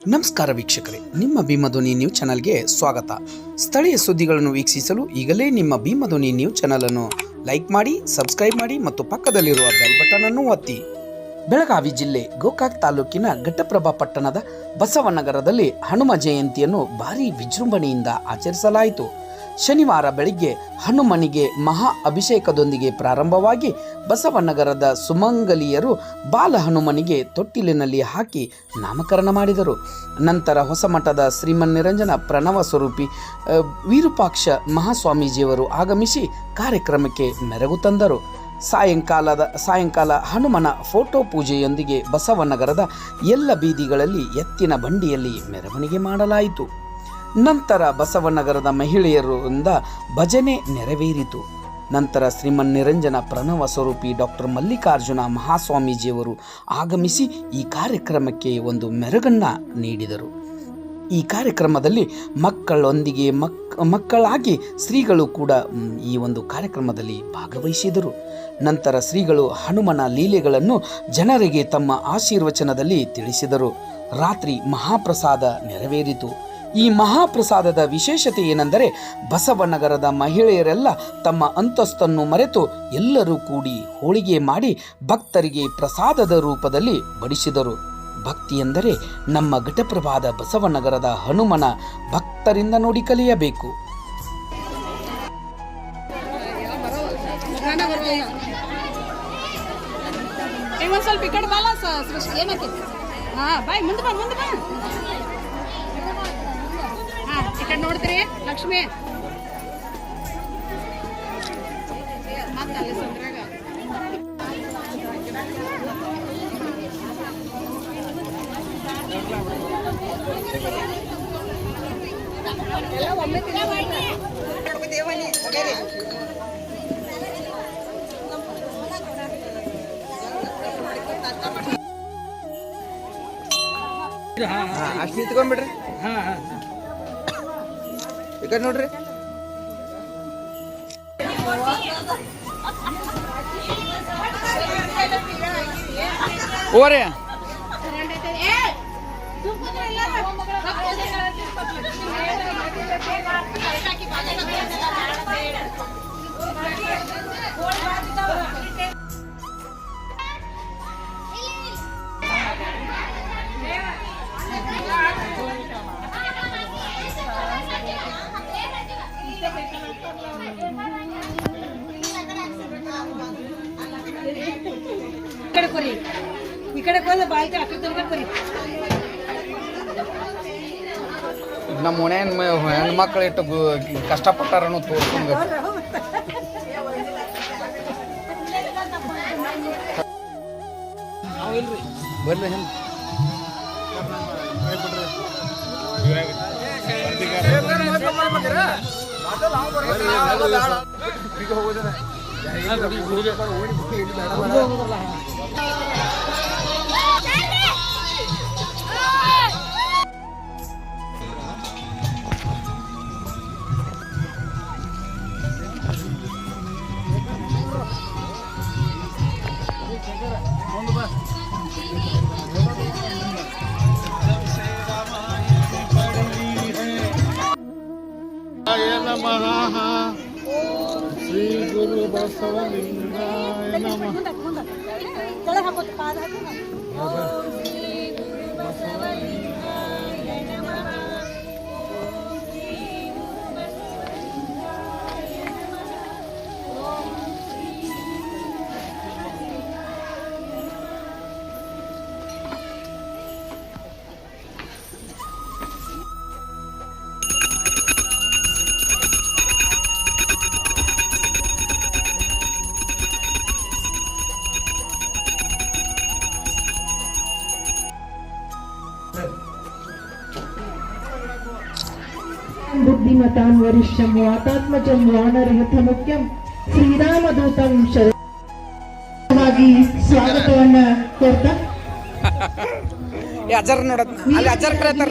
ನಮಸ್ಕಾರ ವೀಕ್ಷಕರೇ, ನಿಮ್ಮ ಭೀಮಧ್ವನಿ ನ್ಯೂಸ್ ಚಾನಲ್ಗೆ ಸ್ವಾಗತ. ಸ್ಥಳೀಯ ಸುದ್ದಿಗಳನ್ನು ವೀಕ್ಷಿಸಲು ಈಗಲೇ ನಿಮ್ಮ ಭೀಮಧ್ವನಿ ನ್ಯೂಸ್ ಚಾನಲ್ ಅನ್ನು ಲೈಕ್ ಮಾಡಿ, ಸಬ್ಸ್ಕ್ರೈಬ್ ಮಾಡಿ ಮತ್ತು ಪಕ್ಕದಲ್ಲಿರುವ ಬೆಲ್ ಬಟನ್ ಅನ್ನು ಒತ್ತಿ. ಬೆಳಗಾವಿ ಜಿಲ್ಲೆ ಗೋಕಾಕ್ ತಾಲೂಕಿನ ಘಟ್ಟಪ್ರಭಾ ಪಟ್ಟಣದ ಬಸವನಗರದಲ್ಲಿ ಹನುಮ ಜಯಂತಿಯನ್ನು ಭಾರೀ ವಿಜೃಂಭಣೆಯಿಂದ ಆಚರಿಸಲಾಯಿತು. ಶನಿವಾರ ಬೆಳಿಗ್ಗೆ ಹನುಮನಿಗೆ ಮಹಾ ಅಭಿಷೇಕದೊಂದಿಗೆ ಪ್ರಾರಂಭವಾಗಿ ಬಸವನಗರದ ಸುಮಂಗಲಿಯರು ಬಾಲ ಹನುಮನಿಗೆ ತೊಟ್ಟಿಲಿನಲ್ಲಿ ಹಾಕಿ ನಾಮಕರಣ ಮಾಡಿದರು. ನಂತರ ಹೊಸಮಠದ ಶ್ರೀಮನ್ ನಿರಂಜನ ಪ್ರಣವ ಸ್ವರೂಪಿ ವಿರೂಪಾಕ್ಷ ಮಹಾಸ್ವಾಮೀಜಿಯವರು ಆಗಮಿಸಿ ಕಾರ್ಯಕ್ರಮಕ್ಕೆ ಮೆರಗು ತಂದರು. ಸಾಯಂಕಾಲದ, ಸಾಯಂಕಾಲ ಹನುಮನ ಫೋಟೋ ಪೂಜೆಯೊಂದಿಗೆ ಬಸವನಗರದ ಎಲ್ಲ ಬೀದಿಗಳಲ್ಲಿ ಎತ್ತಿನ ಬಂಡಿಯಲ್ಲಿ ಮೆರವಣಿಗೆ ಮಾಡಲಾಯಿತು. ನಂತರ ಬಸವನಗರದ ಮಹಿಳೆಯರಿಂದ ಭಜನೆ ನೆರವೇರಿತು. ನಂತರ ಶ್ರೀಮನ್ ನಿರಂಜನ ಪ್ರಣವ ಸ್ವರೂಪಿ ಡಾಕ್ಟರ್ ಮಲ್ಲಿಕಾರ್ಜುನ ಮಹಾಸ್ವಾಮೀಜಿಯವರು ಆಗಮಿಸಿ ಈ ಕಾರ್ಯಕ್ರಮಕ್ಕೆ ಒಂದು ಮೆರುಗನ್ನ ನೀಡಿದರು. ಈ ಕಾರ್ಯಕ್ರಮದಲ್ಲಿ ಮಕ್ಕಳೊಂದಿಗೆ ಮಕ್, ಮಕ್ಕಳಾಗಿ ಶ್ರೀಗಳು ಕೂಡ ಈ ಒಂದು ಕಾರ್ಯಕ್ರಮದಲ್ಲಿ ಭಾಗವಹಿಸಿದರು. ನಂತರ ಶ್ರೀಗಳು ಹನುಮನ ಲೀಲೆಗಳನ್ನು ಜನರಿಗೆ ತಮ್ಮ ಆಶೀರ್ವಚನದಲ್ಲಿ ತಿಳಿಸಿದರು. ರಾತ್ರಿ ಮಹಾಪ್ರಸಾದ ನೆರವೇರಿತು. ಈ ಮಹಾಪ್ರಸಾದದ ವಿಶೇಷತೆ ಏನೆಂದರೆ ಬಸವನಗರದ ಮಹಿಳೆಯರೆಲ್ಲ ತಮ್ಮ ಅಂತಸ್ತನ್ನು ಮರೆತು ಎಲ್ಲರೂ ಕೂಡಿ ಹೋಳಿಗೆ ಮಾಡಿ ಭಕ್ತರಿಗೆ ಪ್ರಸಾದದ ರೂಪದಲ್ಲಿ ಬಡಿಸಿದರು. ಭಕ್ತಿ ಎಂದರೆ ನಮ್ಮ ಘಟಪ್ರಭಾದ ಬಸವನಗರದ ಹನುಮನ ಭಕ್ತರಿಂದ ನೋಡಿ ಕಲಿಯಬೇಕು. ಸ್ವಲ್ಪ ಲಕ್ಷ್ಮಿ ಹಾ ಹಾ ಕಡೆ ನೋಡ್ತೀರಿ ಲಕ್ಷ್ಮಿ? ಮತ್ತೆ ಅಲ್ಲಿ ಸಂದ್ರಾಗ. ಅಷ್ಟು ನಿಂತ್ಕೊಂಡ್ಬಿಡ್ರಿ ಈ ಕಡೆ ನೋಡ್ರಿ ಓರೇ ಕಡೆ ಕೊರಿ ಈ ಕಡೆ ಬಾಯ್ತಿ ಅಕ್ಕ ಕೊರಿ ನಮ್ಮ ಮನೆ ಹೆಣ್ಮಕ್ಳು ಇಟ್ಟು ಗು- ಕಷ್ಟಪಟ್ಟಾರನು ತೋರ್ಸ್ಕೊಂಡ್ ಬರ್ಲಿ ಹೆಂಗ್ नमः ಹಾಕೋದು ಪಾದ ಹಾಕಿ ಬುದ್ಧಿಮತಾಂ ವರಿಷ್ಠಂ ವಾತಾತ್ಮಜಂ ವಾನರಹಿತ ಮುಖ್ಯಂ ಶ್ರೀರಾಮದೂತಂ ಶರಣವಾಗಿ ಸ್ವಾಗತವನ್ನ ಕೊಡ್ತಾ ಅಜರ್ ಅಜ್ಜರ್ ನೋಡತ್ ಅಲ್ಲಿ ಅಜ್ಜರ್ ಕರೆತಾರ